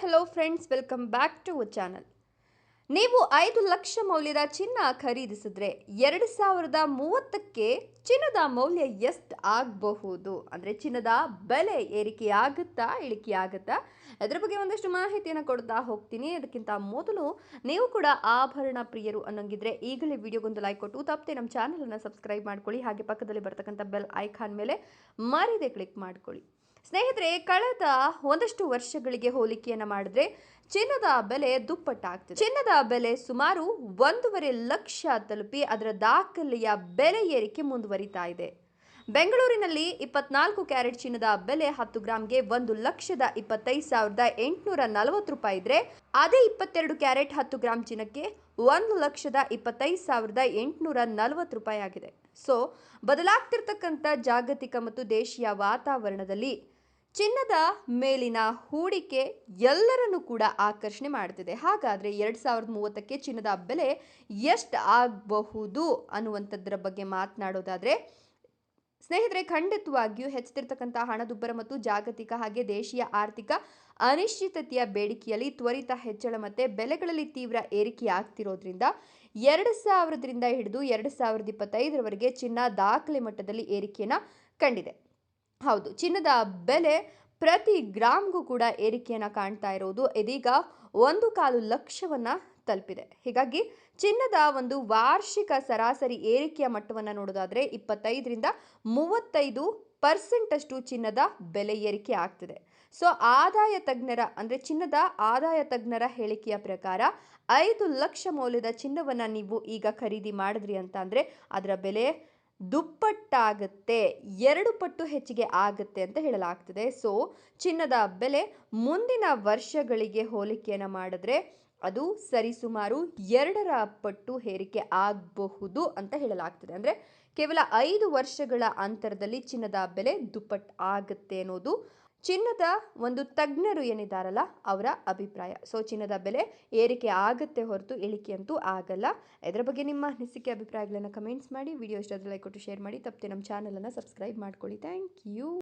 Hello friends welcome back to channel ನೀವು ಐದು ಲಕ್ಷ ಮೌಲ್ಯದ ಚಿನ್ನ ಖರೀದಿಸಿದ್ರೆ ಎರಡು ಸಾವಿರದ ಮೂವತ್ತಕ್ಕೆ ಚಿನ್ನದ ಮೌಲ್ಯ ಎಷ್ಟು ಆಗಬಹುದು? ಅಂದರೆ ಚಿನ್ನದ ಬೆಲೆ ಏರಿಕೆ ಆಗುತ್ತಾ ಇಳಿಕೆ ಆಗುತ್ತಾ ಅದರ ಬಗ್ಗೆ ಒಂದಷ್ಟು ಮಾಹಿತಿಯನ್ನು ಕೊಡ್ತಾ ಹೋಗ್ತೀನಿ. ಅದಕ್ಕಿಂತ ಮೊದಲು ನೀವು ಕೂಡ ಆಭರಣ ಪ್ರಿಯರು ಅನ್ನೋಂಗಿದ್ರೆ ಈಗಲೇ ವಿಡಿಯೋಗೊಂದು ಲೈಕ್ ಕೊಟ್ಟು ತಪ್ಪದೆ ನಮ್ಮ ಚಾನಲನ್ನು ಸಬ್ಸ್ಕ್ರೈಬ್ ಮಾಡ್ಕೊಳ್ಳಿ. ಹಾಗೆ ಪಕ್ಕದಲ್ಲಿ ಬರ್ತಕ್ಕಂಥ ಬೆಲ್ ಐಕಾನ್ ಮೇಲೆ ಮರಿದೆ ಕ್ಲಿಕ್ ಮಾಡ್ಕೊಳ್ಳಿ. ಸ್ನೇಹಿತರೆ, ಕಳೆದ ಒಂದಷ್ಟು ವರ್ಷಗಳಿಗೆ ಹೋಲಿಕೆಯನ್ನು ಮಾಡಿದ್ರೆ ಚಿನ್ನದ ಬೆಲೆ ದುಪ್ಪಟ್ಟಾಗ್ತದೆ. ಚಿನ್ನದ ಬೆಲೆ ಸುಮಾರು ಒಂದೂವರೆ ಲಕ್ಷ ತಲುಪಿ ಅದರ ದಾಖಲೆಯ ಬೆಲೆ ಏರಿಕೆ ಮುಂದುವರಿತಾ ಇದೆ. ಬೆಂಗಳೂರಿನಲ್ಲಿ ಇಪ್ಪತ್ನಾಲ್ಕು ಕ್ಯಾರೆಟ್ ಚಿನ್ನದ ಬೆಲೆ ಹತ್ತು ಗ್ರಾಮ್ಗೆ ಒಂದು ಲಕ್ಷದ ಇಪ್ಪತ್ತೈದು ಸಾವಿರದ ಎಂಟುನೂರ ನಲವತ್ತು ರೂಪಾಯಿ ಇದ್ರೆ, ಅದೇ ಇಪ್ಪತ್ತೆರಡು ಕ್ಯಾರೆಟ್ ಹತ್ತು ಗ್ರಾಮ್ ಚಿನ್ನಕ್ಕೆ ಒಂದು ಲಕ್ಷದ ಇಪ್ಪತ್ತೈದು ಸಾವಿರದ ಎಂಟುನೂರ ನಲವತ್ತು ರೂಪಾಯಿ ಆಗಿದೆ. ಸೊ, ಬದಲಾಗ್ತಿರ್ತಕ್ಕಂಥ ಜಾಗತಿಕ ಮತ್ತು ದೇಶೀಯ ವಾತಾವರಣದಲ್ಲಿ ಚಿನ್ನದ ಮೇಲಿನ ಹೂಡಿಕೆ ಎಲ್ಲರನ್ನು ಕೂಡ ಆಕರ್ಷಣೆ ಮಾಡ್ತಿದೆ ಹಾಗಾದರೆ ಎರಡು ಸಾವಿರದ ಮೂವತ್ತಕ್ಕೆ ಚಿನ್ನದ ಬೆಲೆ ಎಷ್ಟು ಆಗಬಹುದು ಅನ್ನುವಂಥದ್ರ ಬಗ್ಗೆ ಮಾತನಾಡೋದಾದರೆ, ಸ್ನೇಹಿತರೆ, ಖಂಡಿತವಾಗಿಯೂ ಹೆಚ್ಚುತ್ತಿರ್ತಕ್ಕಂಥ ಹಣದುಬ್ಬರ ಮತ್ತು ಜಾಗತಿಕ ಹಾಗೆ ದೇಶೀಯ ಆರ್ಥಿಕ ಅನಿಶ್ಚಿತತೆಯ ಬೇಡಿಕೆಯಲ್ಲಿ ತ್ವರಿತ ಹೆಚ್ಚಳ ಮತ್ತು ಬೆಲೆಗಳಲ್ಲಿ ತೀವ್ರ ಏರಿಕೆ ಆಗ್ತಿರೋದ್ರಿಂದ ಎರಡು ಸಾವಿರದಿಂದ ಹಿಡಿದು ಎರಡು ಸಾವಿರದ ಇಪ್ಪತ್ತೈದರವರೆಗೆ ಚಿನ್ನ ದಾಖಲೆ ಮಟ್ಟದಲ್ಲಿ ಏರಿಕೆಯನ್ನು ಕಂಡಿದೆ. ಹೌದು, ಚಿನ್ನದ ಬೆಲೆ ಪ್ರತಿ ಗ್ರಾಮ್ಗೂ ಕೂಡ ಏರಿಕೆಯನ್ನು ಕಾಣ್ತಾ ಇರೋದು ಇದೀಗ ಒಂದು ಕಾಲು ಲಕ್ಷವನ್ನು ತಲುಪಿದೆ. ಹೀಗಾಗಿ ಚಿನ್ನದ ಒಂದು ವಾರ್ಷಿಕ ಸರಾಸರಿ ಏರಿಕೆಯ ಮಟ್ಟವನ್ನು ನೋಡೋದಾದರೆ ಇಪ್ಪತ್ತೈದರಿಂದ ಮೂವತ್ತೈದು ಪರ್ಸೆಂಟಷ್ಟು ಚಿನ್ನದ ಬೆಲೆ ಏರಿಕೆ ಆಗ್ತಿದೆ. ಸೊ, ಆದಾಯ ತಜ್ಞರ ಅಂದರೆ ಚಿನ್ನದ ಆದಾಯ ತಜ್ಞರ ಹೇಳಿಕೆಯ ಪ್ರಕಾರ ಐದು ಲಕ್ಷ ಮೌಲ್ಯದ ಚಿನ್ನವನ್ನು ನೀವು ಈಗ ಖರೀದಿ ಮಾಡಿದ್ರಿ ಅಂತ ಅಂದರೆ ಅದರ ಬೆಲೆ ದುಪ್ಪಟ್ಟಾಗುತ್ತೆ. ಎರಡು ಪಟ್ಟು ಹೆಚ್ಚಿಗೆ ಆಗುತ್ತೆ ಅಂತ ಹೇಳಲಾಗ್ತದೆ. ಸೊ ಚಿನ್ನದ ಬೆಲೆ ಮುಂದಿನ ವರ್ಷಗಳಿಗೆ ಹೋಲಿಕೆಯನ್ನು ಮಾಡಿದ್ರೆ ಅದು ಸರಿಸುಮಾರು ಎರಡರ ಪಟ್ಟು ಹೇರಿಕೆ ಆಗಬಹುದು ಅಂತ ಹೇಳಲಾಗ್ತದೆ. ಅಂದರೆ ಕೇವಲ ಐದು ವರ್ಷಗಳ ಅಂತರದಲ್ಲಿ ಚಿನ್ನದ ಬೆಲೆ ದುಪ್ಪಟ್ಟು ಆಗುತ್ತೆ ಅನ್ನೋದು ಚಿನ್ನದ ಒಂದು ತಜ್ಞರು ಏನಿದ್ದಾರಲ್ಲ, ಅವರ ಅಭಿಪ್ರಾಯ. ಸೊ ಚಿನ್ನದ ಬೆಲೆ ಏರಿಕೆ ಆಗುತ್ತೆ ಹೊರತು ಇಳಿಕೆ ಅಂತೂ ಆಗಲ್ಲ. ಇದರ ಬಗ್ಗೆ ನಿಮ್ಮ ಅನಿಸಿಕೆ, ಅಭಿಪ್ರಾಯಗಳನ್ನು ಕಮೆಂಟ್ಸ್ ಮಾಡಿ ವಿಡಿಯೋ ಇಷ್ಟ ಲೈಕ್ ಕೊಟ್ಟು ಶೇರ್ ಮಾಡಿ, ತಪ್ಪದೆ ನಮ್ಮ ಚಾನಲನ್ನು ಸಬ್ಸ್ಕ್ರೈಬ್ ಮಾಡ್ಕೊಳ್ಳಿ. Thank you